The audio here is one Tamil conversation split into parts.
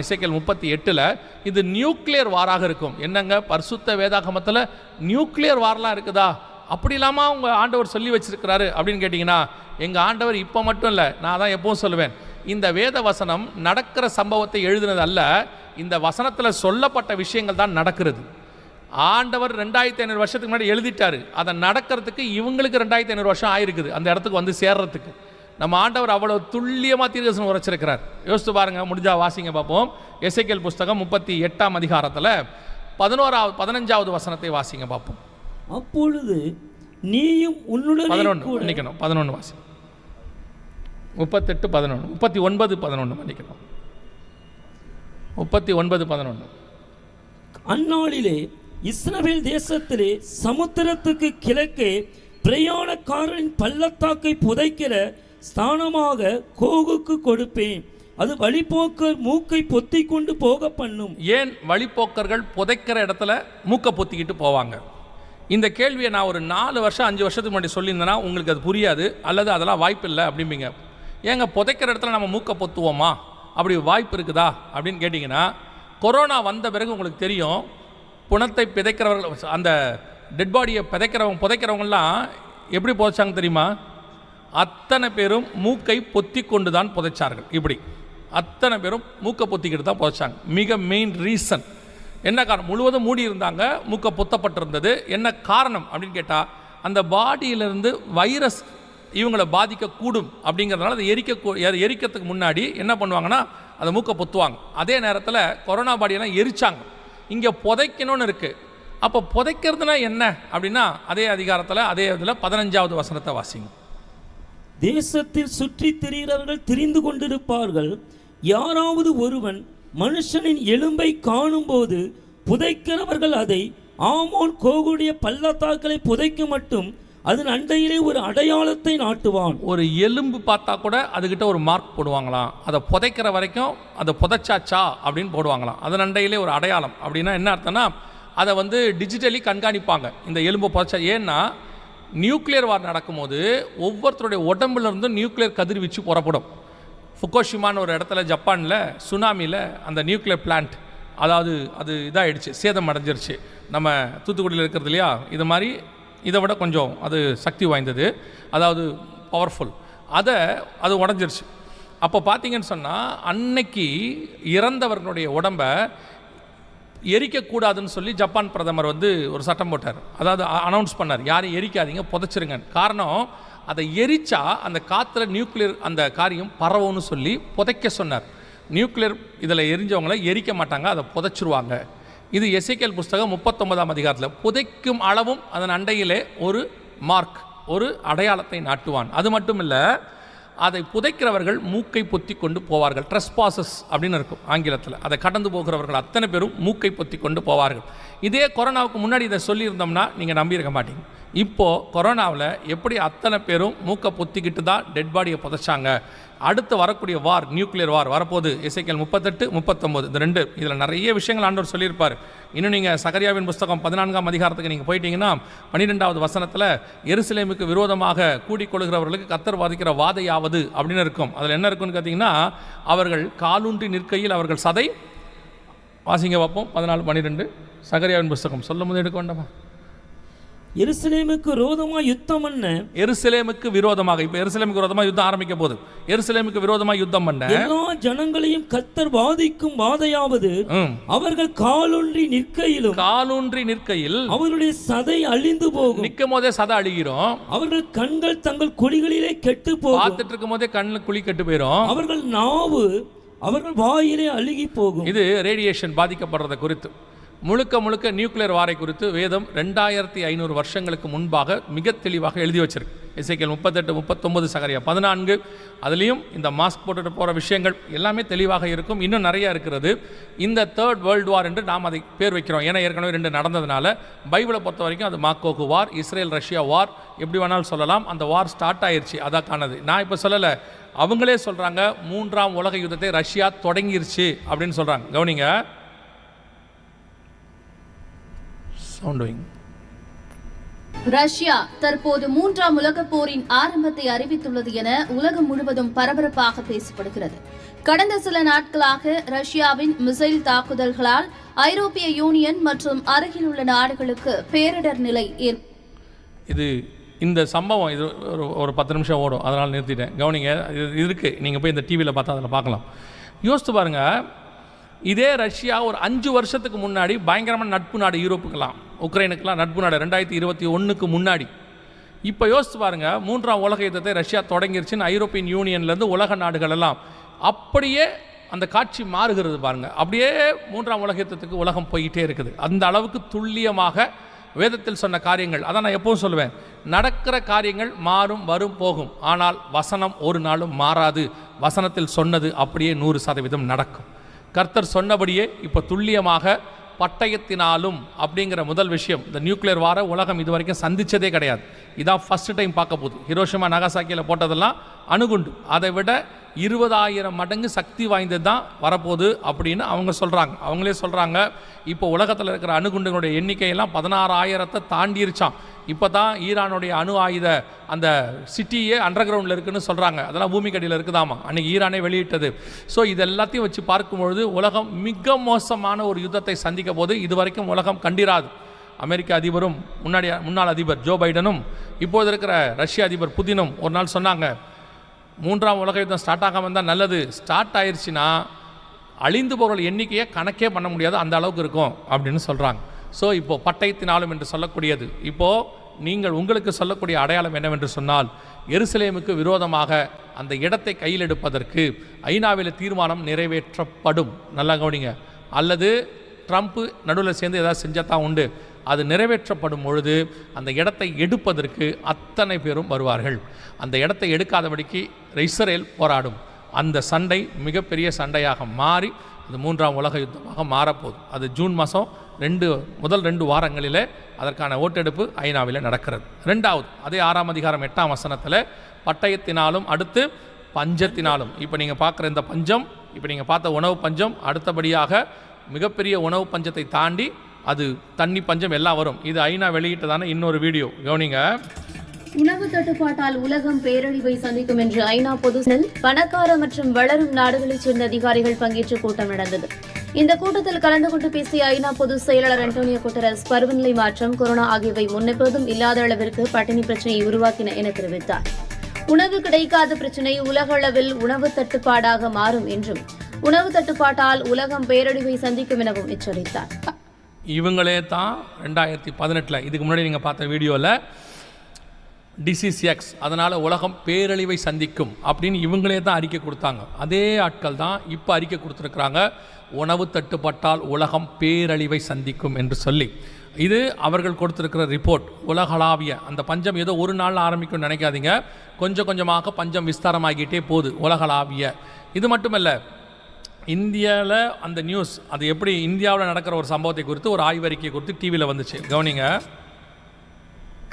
எஸ்ஐக்கல் முப்பத்தி எட்டில் இது நியூக்ளியர் வாராக இருக்கும். என்னங்க? பரிசுத்த வேதாகமத்தில் நியூக்ளியர் வார்லாம் இருக்குதா? அப்படி இல்லாமல் அவங்க ஆண்டவர் சொல்லி வச்சிருக்கிறாரு அப்படின்னு கேட்டிங்கன்னா எங்கள் ஆண்டவர் இப்போ மட்டும் இல்லை நான் தான் எப்பவும் சொல்லுவேன். இந்த வேத வசனம் நடக்கிற சம்பவத்தை எழுதினது அல்ல இந்த வசனத்தில் சொல்லப்பட்ட விஷயங்கள் தான் நடக்கிறது. ஆண்டவர் ரெண்டாயிரத்தி ஐநூறு வருஷத்துக்கு முன்னாடி எழுதிட்டாரு. அதை நடக்கிறதுக்கு இவங்களுக்கு ரெண்டாயிரத்தி ஐநூறு வருஷம் ஆயிருக்குது அந்த இடத்துக்கு வந்து சேர்றதுக்கு. நம்ம ஆண்டவர் அவ்வளவு துல்லியமாக தீர்க்கசனம் உரைச்சிருக்கிறார். யோசித்து பாருங்க முடிஞ்சா வாசிங்க பார்ப்போம். எசேக்கியேல் புஸ்தகம் முப்பத்தி எட்டாம் அதிகாரத்தில் பதினோராவது பதினஞ்சாவது வசனத்தை வாசிங்க பார்ப்போம். அப்பொழுது நீயும் உன்னுடனே பதினொன்று மன்னிக்கணும். பதினொன்று வாசி. முப்பத்தெட்டு பதினொன்று முப்பத்தி ஒன்பது பதினொன்று மன்னிக்கணும். முப்பத்தி ஒன்பது பதினொன்று அந்நாளிலே இஸ்ரவேல் தேசத்திலே சமுத்திரத்துக்கு கிழக்கே பிரயாணக்காரரின் பள்ளத்தாக்கை புதைக்கிற ஸ்தானமாக கோகுக்கு கொடுப்பேன். அது வழிபோக்கர் மூக்கை பொத்தி கொண்டு போக பண்ணும். ஏன் வழிப்போக்கர்கள் புதைக்கிற இடத்துல மூக்கை பொத்திக்கிட்டு போவாங்க? இந்த கேள்வியை நான் ஒரு நாலு வருஷம் அஞ்சு வருஷத்துக்கு முன்னாடி சொல்லியிருந்தேன்னா உங்களுக்கு அது புரியாது அல்லது அதெல்லாம் வாய்ப்பு இல்லை அப்படிம்பீங்க. ஏங்க புதைக்கிற இடத்துல நம்ம மூக்கை பொத்துவோமா? அப்படி வாய்ப்பு இருக்குதா? அப்படின்னு கேட்டிங்கன்னா கொரோனா வந்த பிறகு உங்களுக்கு தெரியும் புணத்தை பிதைக்கிறவர்கள் அந்த டெட் பாடியை பிதைக்கிறவங்க புதைக்கிறவங்கலாம் எப்படி புதைச்சாங்க தெரியுமா? அத்தனை பேரும் மூக்கை பொத்தி கொண்டு தான் புதைச்சார்கள். இப்படி. அத்தனை பேரும் மூக்கை பொத்திக்கிட்டு தான் புதைச்சாங்க. மிக மெயின் ரீசன் என்ன காரணம்? முழுவதும் மூடி இருந்தாங்க மூக்கை பொத்தப்பட்டிருந்தது. என்ன காரணம் அப்படின்னு கேட்டால் அந்த பாடியிலிருந்து வைரஸ் இவங்களை பாதிக்கக்கூடும் அப்படிங்கிறதுனால அதை எரிக்க கூ- எரிக்கிறதுக்கு முன்னாடி என்ன பண்ணுவாங்கன்னா அதை மூக்கை பொத்துவாங்க. அதே நேரத்தில் கொரோனா பாடியெல்லாம் எரிச்சாங்க. இங்கே புதைக்கணும்னு இருக்குது அப்போ புதைக்கிறதுனா என்ன? அப்படின்னா அதே அதிகாரத்தில் அதே இதில் பதினஞ்சாவது வசனத்தை வாசிங்க. தேசத்தில் சுற்றி திரிகிறவர்கள் திரிந்து கொண்டிருப்பார்கள். யாராவது ஒருவன் மனுஷனின் எலும்பை காணும்போது புதைக்கிறவர்கள் அதை ஆமோன் கோகுடைய பள்ளத்தாக்களை புதைக்க மட்டும் அதன் அண்டையிலே ஒரு அடையாளத்தை நாட்டுவான். ஒரு எலும்பு பார்த்தா கூட அதுக்கிட்ட ஒரு மார்க் போடுவாங்களாம். அதை புதைக்கிற வரைக்கும் அதை புதைச்சாச்சா அப்படின்னு போடுவாங்களாம். அதன் அண்டையிலே ஒரு அடையாளம். அப்படின்னா என்ன அர்த்தம்னா அதை வந்து டிஜிட்டலி கண்காணிப்பாங்க. இந்த எலும்பு புதைச்சா ஏன்னா நியூக்ளியர் வார் நடக்கும்போது ஒவ்வொருத்தருடைய உடம்புல நியூக்ளியர் கதிர்வீச்சு புறப்படும். ஃபுக்கோஷிமான்னு ஒரு இடத்துல ஜப்பானில் சுனாமியில் அந்த நியூக்ளியர் பிளான்ட் அதாவது அது இதாகிடுச்சு சேதம் அடைஞ்சிருச்சு. நம்ம தூத்துக்குடியில் இருக்கிறது இல்லையா? இது மாதிரி இதை விட கொஞ்சம் அது சக்தி வாய்ந்தது. அதாவது பவர்ஃபுல் அதை அது உடஞ்சிருச்சு. அப்போ பார்த்தீங்கன்னு சொன்னால் அன்னைக்கு இறந்தவர்களுடைய உடம்பை எரிக்கக்கூடாதுன்னு சொல்லி ஜப்பான் பிரதமர் வந்து ஒரு சட்டம் போட்டார். அதாவது அனௌன்ஸ் பண்ணார். யாரையும் எரிக்காதீங்க புதைச்சிருங்க காரணம் அதை எரிச்சா அந்த காற்றுல நியூக்ளியர் அந்த காரியம் பரவும்னு சொல்லி புதைக்க சொன்னார். நியூக்ளியர் இதில் எரிஞ்சவங்கள எரிக்க மாட்டாங்க அதை புதைச்சிருவாங்க. இது எசைக்கல் புஸ்தகம் முப்பத்தொன்பதாம் அதிகாரத்தில் புதைக்கும் அளவும் அதன் அண்டையிலே ஒரு மார்க் ஒரு அடையாளத்தை நாட்டுவான். அது மட்டும் இல்லை அதை புதைக்கிறவர்கள் மூக்கை பொத்தி கொண்டு போவார்கள். ட்ரெஸ்பாசஸ் அப்படின்னு இருக்கும் ஆங்கிலத்தில். அதை கடந்து போகிறவர்கள் அத்தனை பேரும் மூக்கை பொத்தி கொண்டு போவார்கள். இதே கொரோனாவுக்கு முன்னாடி இதை சொல்லியிருந்தோம்னா நீங்கள் நம்பியிருக்க மாட்டீங்க. இப்போது கொரோனாவில் எப்படி அத்தனை பேரும் மூக்கை பொத்திக்கிட்டு தான் டெட் பாடியை புதைச்சாங்க? அடுத்து வரக்கூடிய வார் நியூக்ளியர் வார் வரப்போது இசைக்கல் முப்பத்தெட்டு முப்பத்தொம்போது. இந்த ரெண்டு இதில் நிறைய விஷயங்கள் ஆண்டவர் சொல்லியிருப்பார். இன்னும் நீங்கள் சகரியாவின் புஸ்தகம் பதினான்காம் அதிகாரத்துக்கு நீங்கள் போயிட்டீங்கன்னா பன்னிரெண்டாவது வசனத்தில் எருசலேமுக்கு விரோதமாக கூடிக்கொள்கிறவர்களுக்கு கத்தர் வாதிக்கிற வாதையாவது அப்படின்னு இருக்கும். அதில் என்ன இருக்குன்னு பார்த்தீங்கன்னா அவர்கள் காலூன்றி நிற்கையில் அவர்கள் சதை வாசிங்க பார்ப்போம். பதினாலு பன்னிரெண்டு சகரியாவின் புஸ்தகம். சொல்ல முதல் எடுக்க வேண்டாமா? எருசலேமுக்கு ரோதமா யுத்தம் பண்ண எருசலேமுக்கு விரோதமாக இப்போ எருசலேமுக்கு விரோதமாக யுத்தம் ஆரம்பிக்க போகுது. எருசலேமுக்கு விரோதமாக யுத்தம் பண்ண எல்லா ஜனங்களையும் கத்தர் வாதிக்கும் வாதையாவது. அவர்கள் காலொன்றி நிற்கையிலும் காலூன்றி நிற்கையில் அவர்களுடைய சதை அழிந்து போகும். நிற்கும் போதே சதை அழுகிறோம். அவர்கள் கண்கள் தங்கள் குழிகளிலே கெட்டு போகும். பார்த்துட்டு இருக்கும் போதே கண்ணில் குழி கெட்டு போயிடும் அவர்கள் நாவு அவர்கள் வாயிலே அழுகி போகும். இது ரேடியேஷன் பாதிக்கப்படுறதை குறித்து. முழுக்க முழுக்க நியூக்ளியர் வாரை குறித்து வேதம் ரெண்டாயிரத்தி ஐநூறு வருஷங்களுக்கு முன்பாக மிக தெளிவாக எழுதி வச்சிருக்கு. இசைக்கல் முப்பத்தெட்டு முப்பத்தொம்பது சகரியா பதினான்கு அதுலேயும் இந்த மாஸ்க் போட்டுட்டு போகிற விஷயங்கள் எல்லாமே தெளிவாக இருக்கும். இன்னும் நிறைய இருக்கிறது. இந்த தேர்ட் வேர்ல்டு வார் என்று நாம் அதை பேர் வைக்கிறோம். ஏன்னா ஏற்கனவே ரெண்டு நடந்ததுனால பைபிளை பொறுத்த வரைக்கும் அது மாக்கோக்கு வார் இஸ்ரேல் ரஷ்யா வார் எப்படி வேணாலும் சொல்லலாம். அந்த வார் ஸ்டார்ட் ஆயிடுச்சு அதாக்கானது நான் இப்போ சொல்லலை. அவங்களே சொல்கிறாங்க மூன்றாம் உலக யுத்தத்தை ரஷ்யா தொடங்கிருச்சு அப்படின்னு சொல்கிறாங்க கவனிங்க. சவுண்ட் ரஷ்யா தற்போது மூன்றாம் உலகப் போரின் ஆரம்பத்தை அறிவித்துள்ளது என உலகம் முழுவதும் பரபரப்பாக பேசப்படுகிறது. கடந்த சில நாட்களாக ரஷ்யாவின் மிசைல் தாக்குதல்களால் ஐரோப்பிய யூனியன் மற்றும் அருகிலுள்ள நாடுகளுக்கு பேரிடர் நிலை இது இந்த சம்பவம் இது ஒரு ஒரு பத்து நிமிஷம் ஓடும். அதனால் நிறுத்திட்டேன். கவனிங்க இது இருக்குது நீங்கள் போய் இந்த டிவியில் பார்த்தா அதில் பார்க்கலாம். யோசித்து பாருங்கள் இதே ரஷ்யா ஒரு அஞ்சு வருஷத்துக்கு முன்னாடி பயங்கரமான நட்பு நாடு யூரோப்புக்கெல்லாம் உக்ரைனுக்கெல்லாம் நட்பு நாடு ரெண்டாயிரத்தி இருபத்தி ஒன்றுக்கு முன்னாடி. இப்போ யோசித்து பாருங்கள் மூன்றாம் உலக யுத்தத்தை ரஷ்யா தொடங்கிருச்சுன்னு ஐரோப்பியன் யூனியன்லேருந்து உலக நாடுகள் எல்லாம் அப்படியே அந்த காட்சி மாறுகிறது பாருங்கள் அப்படியே மூன்றாம் உலக யுத்தத்துக்கு உலகம் போயிட்டே இருக்குது. அந்த அளவுக்கு துல்லியமாக வேதத்தில் சொன்ன காரியங்கள் அதான் நான் எப்பவும் சொல்லுவேன் நடக்கிற காரியங்கள் மாறும் வரும் போகும். ஆனால் வசனம் ஒரு நாளும் மாறாது. வசனத்தில் சொன்னது அப்படியே நூறு சதவீதம் நடக்கும். கர்த்தர் சொன்னபடியே இப்போ துல்லியமாக பட்டயத்தினாலும் அப்படிங்கிற முதல் விஷயம் இந்த நியூக்ளியர் வார உலகம் இது வரைக்கும் சந்திச்சதே கிடையாது. இதான் ஃபர்ஸ்ட் டைம் பார்க்க போகுது. ஹிரோஷிமா நகாசாக்கியில் போட்டதெல்லாம் அணுகுண்டு. அதை விட இருபதாயிரம் மடங்கு சக்தி வாய்ந்தது தான் வரப்போகுது அப்படின்னு அவங்க சொல்கிறாங்க அவங்களே சொல்கிறாங்க இப்போ உலகத்தில் இருக்கிற அணுகுண்டுகளுடைய எண்ணிக்கையெல்லாம் பதினாறாயிரத்தை தாண்டிருச்சான் இப்போ தான் ஈரானுடைய அணு ஆயுத அந்த சிட்டியே அண்டர் கிரவுண்டில் இருக்குன்னு சொல்கிறாங்க அதெல்லாம் பூமிக்கடியில் இருக்குதாமா? அன்றைக்கி ஈரானே வெளியிட்டது. ஸோ இது எல்லாத்தையும் வச்சு பார்க்கும்பொழுது உலகம் மிக மோசமான ஒரு யுத்தத்தை சந்திக்க போது இது வரைக்கும் உலகம் கண்டிராது. அமெரிக்க அதிபரும் முன்னாடி முன்னாள் அதிபர் ஜோ பைடனும் இப்போது இருக்கிற ரஷ்ய அதிபர் புதினும் ஒரு நாள் சொன்னாங்க மூன்றாம் உலக யுத்தம் ஸ்டார்ட் ஆகாமல் இருந்தால் நல்லது. ஸ்டார்ட் ஆயிடுச்சுன்னா அழிந்து போகிற எண்ணிக்கையை கணக்கே பண்ண முடியாது. அந்த அளவுக்கு இருக்கும் அப்படின்னு சொல்கிறாங்க ஸோ இப்போது பட்டயத்தினாலும் என்று சொல்லக்கூடியது. இப்போது நீங்கள் உங்களுக்கு சொல்லக்கூடிய அடையாளம் என்னவென்று சொன்னால் எருசலேமுக்கு விரோதமாக அந்த இடத்தை கையில் எடுப்பதற்கு ஐநாவில் தீர்மானம் நிறைவேற்றப்படும். நல்லா கவனிங்க. அல்லது ட்ரம்ப்பு நடுவில் சேர்ந்து ஏதாவது செஞ்சால் தான் உண்டு. அது நிறைவேற்றப்படும் பொழுது அந்த இடத்தை எடுப்பதற்கு அத்தனை பேரும் வருவார்கள். அந்த இடத்தை எடுக்காதபடிக்கு இஸ்ரேல் போராடும். அந்த சண்டை மிகப்பெரிய சண்டையாக மாறி அது மூன்றாம் உலக யுத்தமாக மாறப்போகுது. அது ஜூன் மாதம் ரெண்டு முதல் ரெண்டு வாரங்களில் அதற்கான ஓட்டெடுப்பு ஐநாவில் நடக்கிறது. ரெண்டாவது அதே ஆறாம் அதிகாரம் எட்டாம் வசனத்தில் பட்டயத்தினாலும் அடுத்து பஞ்சத்தினாலும். இப்போ நீங்கள் பார்க்குற இந்த பஞ்சம் இப்போ நீங்கள் பார்த்த உணவு பஞ்சம் அடுத்தபடியாக மிகப்பெரிய உணவு பஞ்சத்தை தாண்டி அது தண்ணி பஞ்சம் எல்லாம் வரும். இது ஐநா வெளியிட்டதான இன்னொரு வீடியோ. கவனிங்க. உணவு தட்டுப்பாட்டால் உலகம் பேரழிவை சந்திக்கும் என்று ஐநா பொது பணக்கார மற்றும் வளரும் நாடுகளைச் சேர்ந்த அதிகாரிகள் பங்கேற்ற கூட்டம் நடந்தது. இந்த கூட்டத்தில் கலந்து கொண்டு பேசிய ஐநா பொதுச் செயலாளர் அண்டோனியோ குட்டரஸ் பருவநிலை மாற்றம் கொரோனா ஆகியவை முன்னெப்போதும் இல்லாத அளவிற்கு பட்டினி பிரச்சனையை உருவாக்கின என தெரிவித்தார். உணவு கிடைக்காத பிரச்சினை உலகளவில் உணவு தட்டுப்பாடாக மாறும் என்றும் உணவு தட்டுப்பாட்டால் உலகம் பேரழிவை சந்திக்கும் எனவும் எச்சரித்தார். இவங்களே தான் ரெண்டாயிரத்தி பதினெட்டில் இதுக்கு முன்னாடி நீங்கள் பார்த்த வீடியோவில் டிசிஸ் எக்ஸ் அதனால் உலகம் பேரழிவை சந்திக்கும் அப்படின்னு இவங்களே தான் அறிக்கை கொடுத்தாங்க. அதே ஆட்கள் தான் இப்போ அறிக்கை கொடுத்துருக்குறாங்க உணவு தட்டுப்பட்டால் உலகம் பேரழிவை சந்திக்கும் என்று சொல்லி. இது அவர்கள் கொடுத்துருக்கிற ரிப்போர்ட் உலகளாவிய அந்த பஞ்சம் ஏதோ ஒரு நாள் ஆரம்பிக்கும்னு நினைக்காதீங்க. கொஞ்சம் கொஞ்சமாக பஞ்சம் விஸ்தாரமாகிட்டே போகுது உலகளாவிய. இது மட்டுமல்ல இந்தியாவில் அந்த நியூஸ் அது எப்படி இந்தியாவில் நடக்கிற ஒரு சம்பவத்தை குறித்து ஒரு ஆய்வறிக்கை குறித்து டிவியில் வந்துச்சு. கவனிங்க.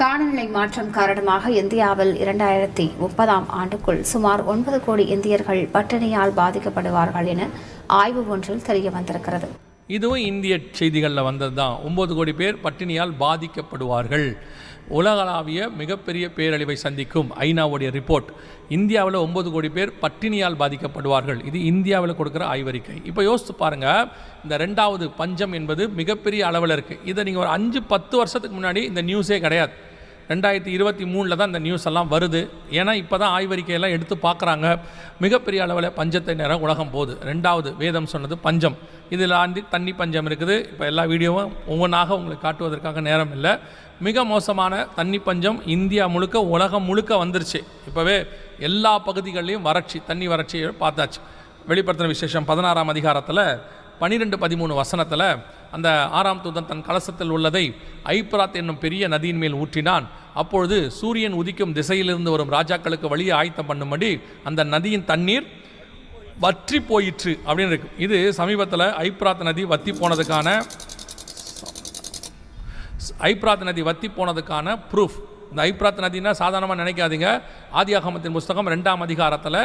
காலநிலை மாற்றம் காரணமாக இந்தியாவில் இரண்டாயிரத்தி முப்பதாம் ஆண்டுக்குள் சுமார் ஒன்பது கோடி இந்தியர்கள் பட்டினியால் பாதிக்கப்படுவார்கள் என ஆய்வு ஒன்றில் தெரிய வந்திருக்கிறது இதுவும் இந்திய செய்திகளில் வந்தது தான் ஒம்பது கோடி பேர் பட்டினியால் பாதிக்கப்படுவார்கள். உலகளாவிய மிகப்பெரிய பேரழிவை சந்திக்கும் ஐநாவுடைய ரிப்போர்ட். இந்தியாவில் ஒம்பது கோடி பேர் பட்டினியால் பாதிக்கப்படுவார்கள். இது இந்தியாவில் கொடுக்குற ஆய்வறிக்கை. இப்போ யோசித்து பாருங்கள் இந்த ரெண்டாவது பஞ்சம் என்பது மிகப்பெரிய அளவில் இருக்குது இதை நீங்கள் ஒரு அஞ்சு பத்து வருஷத்துக்கு முன்னாடி இந்த நியூஸே கிடையாது. ரெண்டாயிரத்தி இருபத்தி மூணில் தான் இந்த நியூஸ் எல்லாம் வருது. ஏன்னா இப்போ தான் ஆய்வறிக்கையெல்லாம் எடுத்து பார்க்குறாங்க. மிகப்பெரிய அளவில் பஞ்சத்தை நேரம் உலகம் போகுது. ரெண்டாவது வேதம் சொன்னது பஞ்சம். இதில் ஆண்டி தண்ணி பஞ்சம் இருக்குது. இப்போ எல்லா வீடியோவும் ஒவ்வொன்றாக உங்களுக்கு காட்டுவதற்காக நேரம் இல்லை. மிக மோசமான தண்ணி பஞ்சம் இந்தியா முழுக்க உலகம் முழுக்க வந்துருச்சு. இப்போவே எல்லா பகுதிகளிலையும் வறட்சி தண்ணி வறட்சியை பார்த்தாச்சு. வெளிப்படுத்தின விசேஷம் பதினாறாம் அதிகாரத்தில் பனிரெண்டு பதிமூணு வசனத்தில் அந்த ஆறாம் தூதன் தன் கலசத்தில் உள்ளதை ஐப்ராத் என்னும் பெரிய நதியின் மேல் ஊற்றினான். அப்பொழுது சூரியன் உதிக்கும் திசையிலிருந்து வரும் ராஜாக்களுக்கு வழியை ஆயத்தம் பண்ணும்படி அந்த நதியின் தண்ணீர் வற்றி போயிற்று அப்படின்னு இருக்கு. இது சமீபத்தில் ஐப்ராத் நதி வத்தி போனதுக்கான ஐப்ராத் நதி வத்தி போனதுக்கான ப்ரூஃப் இந்த ஐப்ராத் நதினா சாதாரணமாக நினைக்காதீங்க. ஆதியாகமத்தின் புஸ்தகம் ரெண்டாம் அதிகாரத்தில்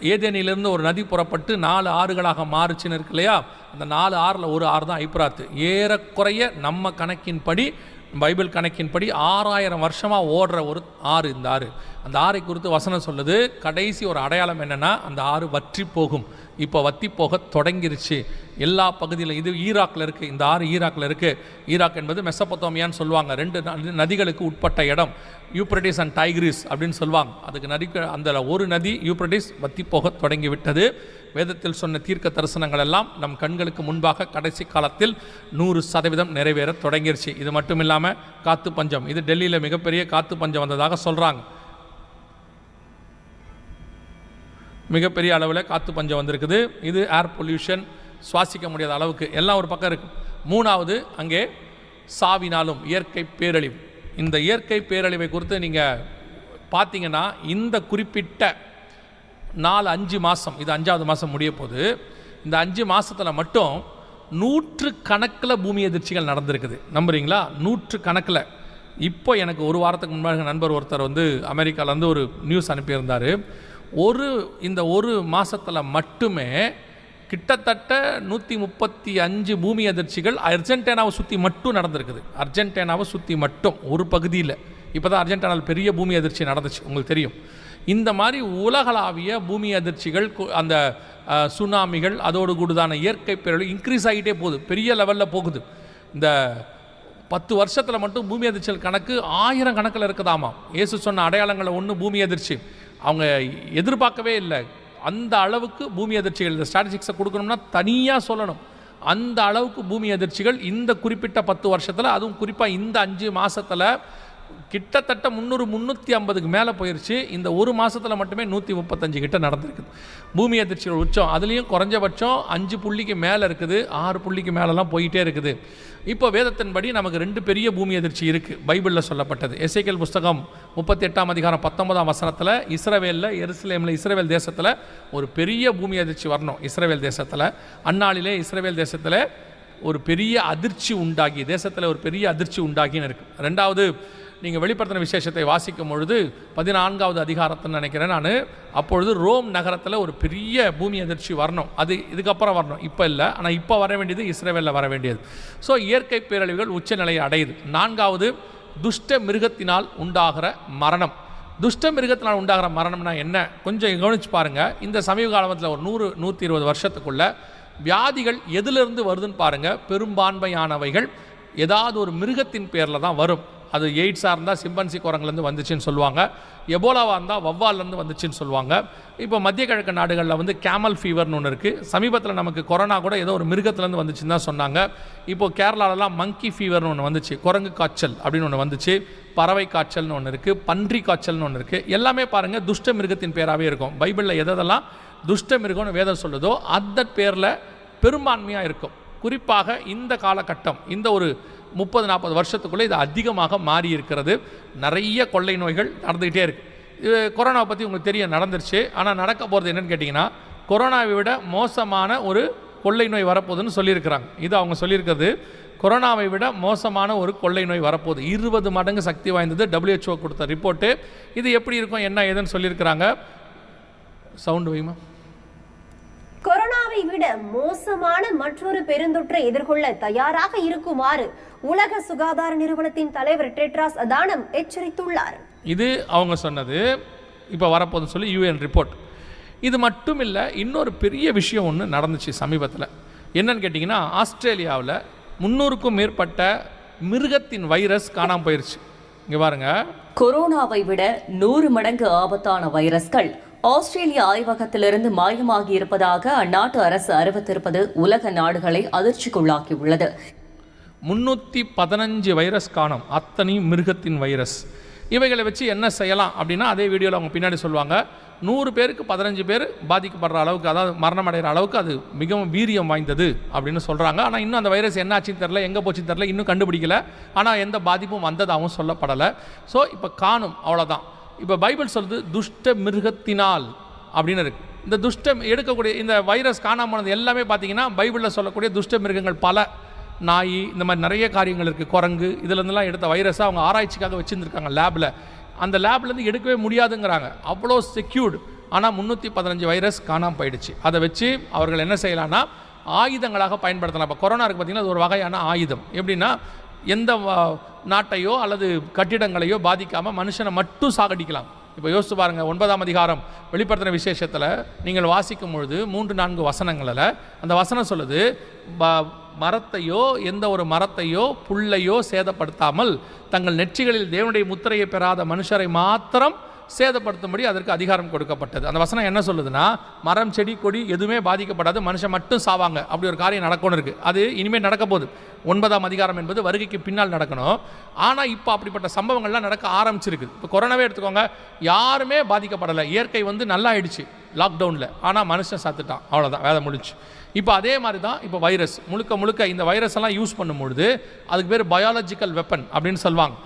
ஏதேனிலிருந்து ஒரு நதி புறப்பட்டு நாலு ஆறுகளாக மாறுச்சுன்னு இருக்கு இல்லையா அந்த நாலு ஆறில் ஒரு ஆறு தான் ஐப்ராத்து. ஏறக்குறைய நம்ம கணக்கின்படி பைபிள் கணக்கின்படி ஆறாயிரம் வருஷமாக ஓடுற ஒரு ஆறு இந்த ஆறு. அந்த ஆறை குறித்து வசனம் சொல்லுது கடைசி ஒரு அடையாளம் என்னென்னா அந்த ஆறு வற்றி போகும். இப்போ வத்தி போக தொடங்கிருச்சு. எல்லா பகுதியிலும் இது ஈராக்கில் இருக்குது இந்த ஆறு ஈராக்கில் இருக்குது ஈராக் என்பது மெசப்பத்தோமியான்னு சொல்லுவாங்க. ரெண்டு ந- நதிகளுக்கு உட்பட்ட இடம். யூப்ரட்டிஸ் அண்ட் டைக்ரிஸ் அப்படின்னு சொல்லுவாங்க. அதுக்கு நதிக்கு அந்த ஒரு நதி யூப்ரட்டிஸ் வத்தி போக தொடங்கி விட்டது வேதத்தில் சொன்ன தீர்க்க தரிசனங்கள் எல்லாம் நம் கண்களுக்கு முன்பாக கடைசி காலத்தில் நூறு சதவீதம் நிறைவேற தொடங்கிருச்சு. இது மட்டும் இல்லாமல் காற்று பஞ்சம் இது டெல்லியில் மிகப்பெரிய காற்று பஞ்சம் வந்ததாக சொல்கிறாங்க மிகப்பெரிய அளவில் காற்று பஞ்சம் வந்திருக்குது. இது ஏர் பொல்யூஷன் சுவாசிக்க முடியாத அளவுக்கு எல்லாம் ஒரு பக்கம் இருக்குது மூணாவது அங்கே சாவினாலும் இயற்கை பேரழிவு. இந்த இயற்கை பேரழிவை குறித்து நீங்கள் பார்த்தீங்கன்னா இந்த குறிப்பிட்ட நாலு அஞ்சு மாதம் இது அஞ்சாவது மாதம் முடிய போது இந்த அஞ்சு மாதத்தில் மட்டும் நூற்று கணக்கில் பூமி எதிர்ச்சிகள் நடந்திருக்குது. நம்புறீங்களா? நூற்று கணக்கில் இப்போ எனக்கு ஒரு வாரத்துக்கு முன்னாடி நண்பர் ஒருத்தர் வந்து அமெரிக்காலேருந்து ஒரு நியூஸ் அனுப்பியிருந்தார். ஒரு இந்த ஒரு மாதத்தில் மட்டுமே கிட்டத்தட்ட நூற்றி முப்பத்தி அஞ்சு பூமி அதிர்ச்சிகள் அர்ஜென்டினாவை சுற்றி மட்டும் நடந்திருக்குது. அர்ஜென்டினாவை சுற்றி மட்டும் ஒரு பகுதியில். இப்போ தான் அர்ஜென்டினாவில் பெரிய பூமி அதிர்ச்சி நடந்துச்சு உங்களுக்கு தெரியும். இந்த மாதிரி உலகளாவிய பூமி அதிர்ச்சிகள் அந்த சுனாமிகள் அதோடு கூடுதான இயற்கை பேரழிவு இன்க்ரீஸ் ஆகிட்டே போகுது. பெரிய லெவலில் போகுது. இந்த பத்து வருஷத்தில் மட்டும் பூமி அதிர்ச்சிகள் கணக்கு ஆயிரம் கணக்கில் இருக்குதாமா இயேசு சொன்ன அடையாளங்களை ஒன்று பூமி அதிர்ச்சி. அவங்க எதிர்பார்க்கவே இல்லை. அந்த அளவுக்கு பூமி அதிர்ச்சிகள் இந்த ஸ்ட்ராட்டஜிக்ஸை கொடுக்கணும்னா தனியாக சொல்லணும். அந்த அளவுக்கு பூமி அதிர்ச்சிகள் இந்த குறிப்பிட்ட பத்து வருஷத்தில் அதுவும் குறிப்பாக இந்த அஞ்சு மாதத்தில் கிட்டத்தட்ட முந்நூறு முந்நூற்றி ஐம்பதுக்கு மேலே போயிருச்சு. இந்த ஒரு மாதத்தில் மட்டுமே நூற்றி முப்பத்தஞ்சு கிட்ட நடந்திருக்குது. பூமி அதிர்ச்சியோட உச்சம். அதுலேயும் குறைஞ்சபட்சம் அஞ்சு புள்ளிக்கு மேலே இருக்குது. ஆறு புள்ளிக்கு மேலெலாம் போயிட்டே இருக்குது. இப்போ வேதத்தின்படி நமக்கு ரெண்டு பெரிய பூமி அதிர்ச்சி இருக்குது பைபிளில் சொல்லப்பட்டது. எசேக்கியேல் புஸ்தகம் முப்பத்தி எட்டாம் அதிகாரம் பத்தொன்பதாம் வசனத்தில் இஸ்ரவேலில் எருசலேமில் இஸ்ரவேல் தேசத்தில் ஒரு பெரிய பூமி அதிர்ச்சி வரணும். இஸ்ரவேல் தேசத்தில். அந்நாளிலே இஸ்ரேவேல் தேசத்தில் ஒரு பெரிய அதிர்ச்சி உண்டாகி தேசத்தில் ஒரு பெரிய அதிர்ச்சி உண்டாகின்னு இருக்கு. ரெண்டாவது நீங்கள் வெளிப்படுத்தின விசேஷத்தை வாசிக்கும் பொழுது பதினான்காவது அதிகாரத்தில் நினைக்கிறேன் நான். அப்பொழுது ரோம் நகரத்தில் ஒரு பெரிய பூமி அதிர்ச்சி வரணும். அது இதுக்கப்புறம் வரணும். இப்போ இல்லை. ஆனால் இப்போ வர வேண்டியது இஸ்ரேவேலில் வர வேண்டியது. ஸோ இயற்கை பேரழிவுகள் உச்சநிலையை அடையுது. நான்காவது துஷ்ட மிருகத்தினால் உண்டாகிற மரணம். துஷ்ட மிருகத்தினால் உண்டாகிற மரணம்னா என்ன? கொஞ்சம் கவனிச்சு பாருங்கள் இந்த சமீப காலத்தில் ஒரு நூறு நூற்றி இருபது வருஷத்துக்குள்ள வியாதிகள் எதிலிருந்து வருதுன்னு பாருங்கள் பெரும்பான்மையானவைகள் ஏதாவது ஒரு மிருகத்தின் பேரில் தான் வரும். அது எய்ட்ஸாக இருந்தால் சிம்பன்சி குரங்குலேருந்து வந்துச்சுன்னு சொல்லுவாங்க. எபோலாவாக இருந்தால் வவ்வால்லேருந்து வந்துச்சுன்னு சொல்லுவாங்க. இப்போ மத்திய கிழக்கு நாடுகளில் வந்து கேமல் ஃபீவர்னு ஒன்று இருக்குது சமீபத்தில் நமக்கு கொரோனா கூட ஏதோ ஒரு மிருகத்துலேருந்து வந்துச்சுன்னு தான் சொன்னாங்க. இப்போ கேரளாலலாம் மங்கி ஃபீவர்னு ஒன்று வந்துச்சு. குரங்கு காய்ச்சல் அப்படின்னு ஒன்று வந்துச்சு. பறவை காய்ச்சல்னு ஒன்று இருக்குது பன்றி காய்ச்சல்னு ஒன்று இருக்குது எல்லாமே பாருங்கள் துஷ்ட மிருகத்தின் பேராகவே இருக்கும். பைபிளில் எதெல்லாம் துஷ்ட மிருகம்னு வேதம் சொல்லுதோ அந்த பேரில் பெரும்பான்மையாக இருக்கும். குறிப்பாக இந்த காலகட்டம் இந்த ஒரு முப்பது நாற்பது வருஷத்துக்குள்ளே இது அதிகமாக மாறி இருக்கிறது நிறைய கொள்ளை நோய்கள் நடந்துக்கிட்டே இருக்குது இது கொரோனாவை பற்றி உங்களுக்கு தெரியும் நடந்துருச்சு. ஆனால் நடக்க போகிறது என்னன்னு கேட்டிங்கன்னா கொரோனாவை விட மோசமான ஒரு கொள்ளை நோய் வரப்போகுதுன்னு சொல்லியிருக்கிறாங்க. இது அவங்க சொல்லியிருக்கிறது கொரோனாவை விட மோசமான ஒரு கொள்ளை நோய் வரப்போகுது. இருபது மடங்கு சக்தி வாய்ந்தது டபிள்யூஹெச்ஓ கொடுத்த ரிப்போர்ட்டு இது எப்படி இருக்கும் என்ன ஏதுன்னு சொல்லியிருக்கிறாங்க. சவுண்டு வைமா கொரோனாவை விட மோசமான மற்றொரு பெருந்தொற்றை எதிர்கொள்ள தயாராக இருக்குமாறு உலக சுகாதார நிறுவனத்தின் தலைவர் டெட்ராஸ் அதானம் எச்சரித்துள்ளார். இது அவங்க சொன்னது. இப்போ வரப்போகுதுன்னு சொல்லி யூஎன் ரிப்போர்ட் இது மட்டும் இல்லை இன்னொரு பெரிய விஷயம் ஒன்று நடந்துச்சு சமீபத்தில். என்னன்னு கேட்டிங்கன்னா ஆஸ்திரேலியாவில் முந்நூறுக்கும் மேற்பட்ட மிருகத்தின் வைரஸ் காணாமல் போயிருச்சு. இங்கே பாருங்க. கொரோனாவை விட நூறு மடங்கு ஆபத்தான வைரஸ்கள் ஆஸ்திரேலிய ஆய்வகத்திலிருந்து மாயமாகி இருப்பதாக அந்நாட்டு அரசு அறிவித்திருப்பது உலக நாடுகளை அதிர்ச்சிக்குள்ளாக்கியுள்ளது. முன்னூற்றி பதினஞ்சு வைரஸ் காணும். அத்தனையும் மிருகத்தின் வைரஸ். இவைகளை வச்சு என்ன செய்யலாம் அப்படின்னா அதே வீடியோவில் அவங்க பின்னாடி சொல்லுவாங்க. நூறு பேருக்கு பதினஞ்சு பேர் பாதிக்கப்படுற அளவுக்கு அதாவது மரணம் அடைகிற அளவுக்கு அது மிகவும் வீரியம் வாய்ந்தது அப்படின்னு சொல்கிறாங்க ஆனால் இன்னும் அந்த வைரஸ் என்ன ஆச்சுன்னு தெரில எங்கே போச்சுன்னு தெரில இன்னும் கண்டுபிடிக்கல. ஆனால் எந்த பாதிப்பும் வந்ததாகவும் சொல்லப்படலை. ஸோ இப்போ காணும். அவ்வளோதான் இப்போ பைபிள் சொல்கிறது துஷ்ட மிருகத்தினால் அப்படின்னு இருக்குது இந்த துஷ்டம் எடுக்கக்கூடிய இந்த வைரஸ் காணாம போனது எல்லாமே பார்த்தீங்கன்னா பைபிளில் சொல்லக்கூடிய துஷ்ட மிருகங்கள் பல நாய் இந்த மாதிரி நிறைய காரியங்கள் இருக்குது குரங்கு இதுலேருந்துலாம் எடுத்த வைரஸை அவங்க ஆராய்ச்சிக்காக வச்சுருந்துருக்காங்க லேபில். அந்த லேப்லேருந்து எடுக்கவே முடியாதுங்கிறாங்க. அவ்வளோ செக்யூர்டு ஆனால் முந்நூற்றி பதினஞ்சு வைரஸ் காணாமல் போயிடுச்சு. அதை வச்சு அவர்கள் என்ன செய்யலான்னா ஆயுதங்களாக பயன்படுத்தலாம். இப்போ கொரோனா இருக்குது பார்த்திங்கன்னா அது ஒரு வகையான ஆயுதம். எப்படின்னா எந்த நாட்டையோ அல்லது கட்டிடங்களையோ பாதிக்காமல் மனுஷனை மட்டும் சாகடிக்கலாம். இப்போ யோசித்து பாருங்கள் ஒன்பதாம் அதிகாரம் வெளிப்படுத்தின விசேஷத்தில் நீங்கள் வாசிக்கும் பொழுது மூன்று நான்கு வசனங்களில் அந்த வசனம் சொல்லுது ப- மரத்தையோ எந்த ஒரு மரத்தையோ புல்லையோ சேதப்படுத்தாமல் தங்கள் நெற்றிகளில் தேவனுடைய முத்திரையை பெறாத மனுஷரை மாத்திரம் சேதப்படுத்தும்படி அதற்கு அதிகாரம் கொடுக்கப்பட்டது. அந்த வசனம் என்ன சொல்லுதுன்னா மரம் செடி கொடி எதுவுமே பாதிக்கப்படாது மனுஷன் மட்டும் சாவாங்க. அப்படி ஒரு காரியம் நடக்கணும் இருக்குது அது இனிமேல் நடக்க போகுது. ஒன்பதாம் அதிகாரம் என்பது வருகைக்கு பின்னால் நடக்கணும். ஆனால் இப்போ அப்படிப்பட்ட சம்பவங்கள்லாம் நடக்க ஆரம்பிச்சிருக்கு. இப்போ கொரோனாவே எடுத்துக்கோங்க யாருமே பாதிக்கப்படலை. இயற்கை வந்து நல்லா ஆயிடுச்சு லாக்டவுனில் ஆனால் மனுஷன் சத்துட்டான். அவ்வளோதான் வேலை முடிஞ்சு. இப்போ அதே மாதிரி தான் இப்போ வைரஸ் முழுக்க முழுக்க இந்த வைரஸ் எல்லாம் யூஸ் பண்ணும்பொழுது அதுக்கு பேர் பயாலஜிக்கல் வெப்பன் அப்படின்னு சொல்லுவாங்க.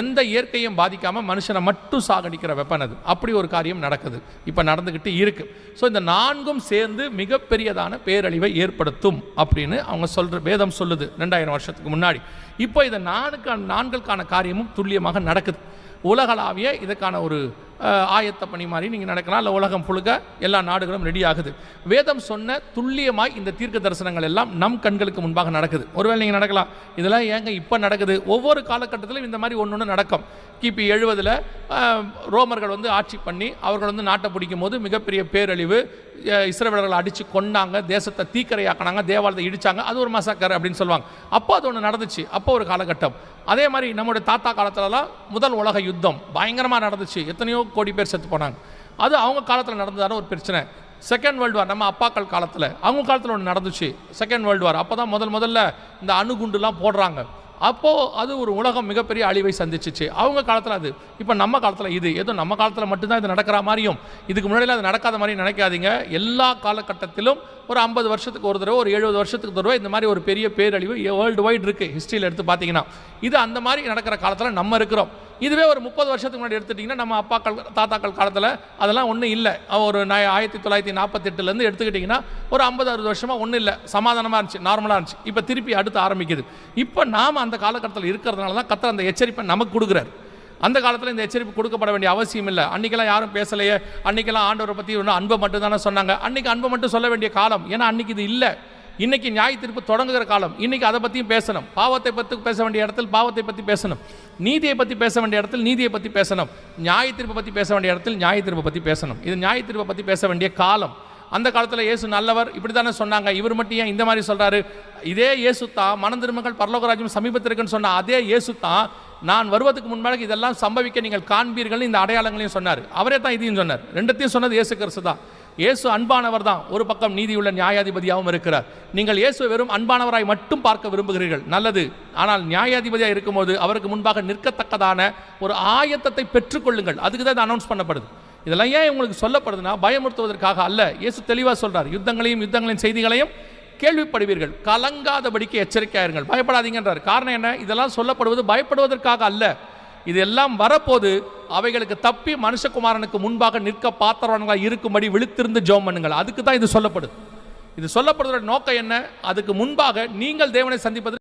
எந்த இயற்கையும் பாதிக்காமல் மனுஷனை மட்டும் சாகடிக்கிற வெப்பன் அது. அப்படி ஒரு காரியம் நடக்குது. இப்போ நடந்துக்கிட்டு இருக்குது ஸோ இந்த நான்கும் சேர்ந்து மிகப்பெரியதான பேரழிவை ஏற்படுத்தும் அப்படின்னு அவங்க சொல்கிற வேதம் சொல்லுது ரெண்டாயிரம் வருஷத்துக்கு முன்னாடி. இப்போ இந்த நான்கு நான்களுக்கான காரியமும் துல்லியமாக நடக்குது. உலகளாவிய இதுக்கான ஒரு ஆயத்த பணி மாதிரி நீங்கள் நடக்கலாம். இல்லை உலகம் புழுக்க எல்லா நாடுகளும் ரெடி ஆகுது. வேதம் சொன்ன துல்லியமாக இந்த தீர்க்க தரிசனங்கள் எல்லாம் நம் கண்களுக்கு முன்பாக நடக்குது. ஒருவேளை நீங்கள் நடக்கலாம். இதெல்லாம் ஏங்க இப்போ நடக்குது? ஒவ்வொரு காலகட்டத்திலும் இந்த மாதிரி ஒன்று ஒன்று நடக்கும். கிபி எழுபதில் ரோமர்கள் வந்து ஆட்சி பண்ணி அவர்கள் வந்து நாட்டை பிடிக்கும் போது மிகப்பெரிய பேரழிவு அஹ், அடித்து கொண்டாங்க தேசத்தை தீக்கரையாக்கினாங்க தேவாலயத்தை இடிச்சாங்க. அது ஒரு மசாக்கர் அப்படின்னு சொல்லுவாங்க. அப்போ அது ஒன்று நடந்துச்சு. அப்போ ஒரு காலகட்டம். அதே மாதிரி நம்முடைய தாத்தா காலத்துலலாம் முதல் உலக யுத்தம் பயங்கரமாக நடந்துச்சு. எத்தனையோ கோடி பேர் செத்து போனாங்க. அது அவங்க காலத்தில் நடந்ததான ஒரு பிரச்சனை. செகண்ட் வேர்ல்டு வார் நம்ம அப்பாக்கள் காலத்தில். அவங்க காலத்தில் ஒன்று நடந்துச்சு. செகண்ட் வேர்ல்டு வார் அப்போ தான் முதல் முதல்ல இந்த அணுகுண்டுலாம் போடுறாங்க. அப்போது அது ஒரு உலகம் மிகப்பெரிய அழிவை சந்திச்சிச்சு. அவங்க காலத்தில் அது இப்போ நம்ம காலத்தில் இது ஏதோ நம்ம காலத்தில் மட்டும்தான் இது நடக்கிற மாதிரியும் இதுக்கு முன்னாடிலாம் அது நடக்காத மாதிரி நினைக்காதீங்க. எல்லா காலகட்டத்திலும் ஒரு ஐம்பது வருஷத்துக்கு ஒரு தடவை ஒரு எழுபது வருஷத்துக்கு ஒரு தடவை இந்த மாதிரி ஒரு பெரிய பேரழிவு வேர்ல்டு வைட் இருக்குது ஹிஸ்ட்ரியில் எடுத்து பார்த்தீங்கன்னா இது அந்த மாதிரி நடக்கிற காலத்தில் நம்ம இருக்கிறோம். இதுவே ஒரு முப்பது வருஷத்துக்கு முன்னாடி எடுத்துட்டிங்கன்னா நம்ம அப்பாக்கள் தாத்தாக்கள் காலத்தில் அதெல்லாம் ஒன்றும் இல்லை. ஒரு ந ஆயிரத்தி தொள்ளாயிரத்தி நாற்பத்தெட்டுலேருந்து எடுத்துக்கிட்டிங்கன்னா ஒரு ஐம்பது அறுபது வருஷமாக ஒன்றும் இல்லை. சமாதானமாக இருந்துச்சு நார்மலாக இருந்துச்சு. இப்போ திருப்பி அடுத்து ஆரம்பிக்குது. இப்போ நாம் அந்த காலகட்டத்தில் இருக்கிறதுனால தான் கத்தர் அந்த எச்சரிப்பை நமக்கு கொடுக்குறாரு. அந்த காலத்தில் இந்த எச்சரிப்பு கொடுக்கப்பட வேண்டிய அவசியம் இல்லை. அன்றைக்கெல்லாம் யாரும் பேசலையே. அன்றைக்கெல்லாம் ஆண்டவரை பற்றி ஒன்றும் அன்பை மட்டும் தானே சொன்னாங்க. அன்றைக்கி அன்பை மட்டும் சொல்ல வேண்டிய காலம். ஏன்னா அன்றைக்கி இது இல்லை. இன்னைக்கு நியாய தீர்ப்பு தொடங்குகிற காலம். இன்னைக்கு அதை பற்றியும் பேசணும். பாவத்தை பற்றி பேச வேண்டிய இடத்தில் பாவத்தை பற்றி பேசணும். நீதியை பற்றி பேச வேண்டிய இடத்தில் நீதியை பற்றி பேசணும். நியாய தீர்ப்பை பற்றி பேச வேண்டிய இடத்தில் நியாய தீர்ப்பை பற்றி பேசணும். இது நியாய தீர்ப்பை பற்றி பேச வேண்டிய காலம். அந்த காலத்தில் இயேசு நல்லவர். இப்படி தானே சொன்னாங்க. இவர் மட்டும் ஏன் இந்த மாதிரி சொல்கிறாரு இதே இயேசு தான் மன திருமகள் பரலோகராஜ்யம் சமீபத்தில் இருக்குன்னு சொன்ன அதே இயேசு தான் நான் வருவதற்கு முன்பாக இதெல்லாம் சம்பவிக்க நீங்கள் காண்பீர்கள் இந்த அடையாளங்களையும் சொன்னார். அவரே தான் இதையும் சொன்னார். ரெண்டத்தையும் சொன்னது இயேசு கிறிஸ்து தான். இயேசு அன்பானவர் தான். ஒரு பக்கம் நீதியுள்ள நியாயாதிபதியாகவும் இருக்கிறார். நீங்கள் இயேசு வெறும் அன்பானவராய் மட்டும் பார்க்க விரும்புகிறீர்கள். நல்லது. ஆனால் நியாயாதிபதியாக இருக்கும்போது அவருக்கு முன்பாக நிற்கத்தக்கதான ஒரு ஆயத்தத்தை பெற்றுக்கொள்ளுங்கள். அதுக்கு தான் அனௌன்ஸ் பண்ணப்படுது. இதெல்லாம் ஏன் உங்களுக்கு சொல்லப்படுதுன்னா பயமுறுத்துவதற்காக அல்ல. இயேசு தெளிவாக சொல்றார் யுத்தங்களையும் யுத்தங்களின் செய்திகளையும் கேள்விப்படுவீர்கள். கலங்காதபடிக்கு எச்சரிக்கையாயிருங்கள் பயப்படாதீங்கன்றார். காரணம் என்ன? இதெல்லாம் சொல்லப்படுவது பயப்படுவதற்காக அல்ல. இதெல்லாம் வரப்போது அவைகளுக்கு தப்பி மனுஷகுமாரனுக்கு முன்பாக நிற்க பாத்திரவன்களாக இருக்கும்படி விழித்திருந்து ஜோம் பண்ணுங்கள். அதுக்கு தான் இது சொல்லப்படுது. இது சொல்லப்படுவதோட நோக்கம் என்ன? அதுக்கு முன்பாக நீங்கள் தேவனை சந்திப்பதில்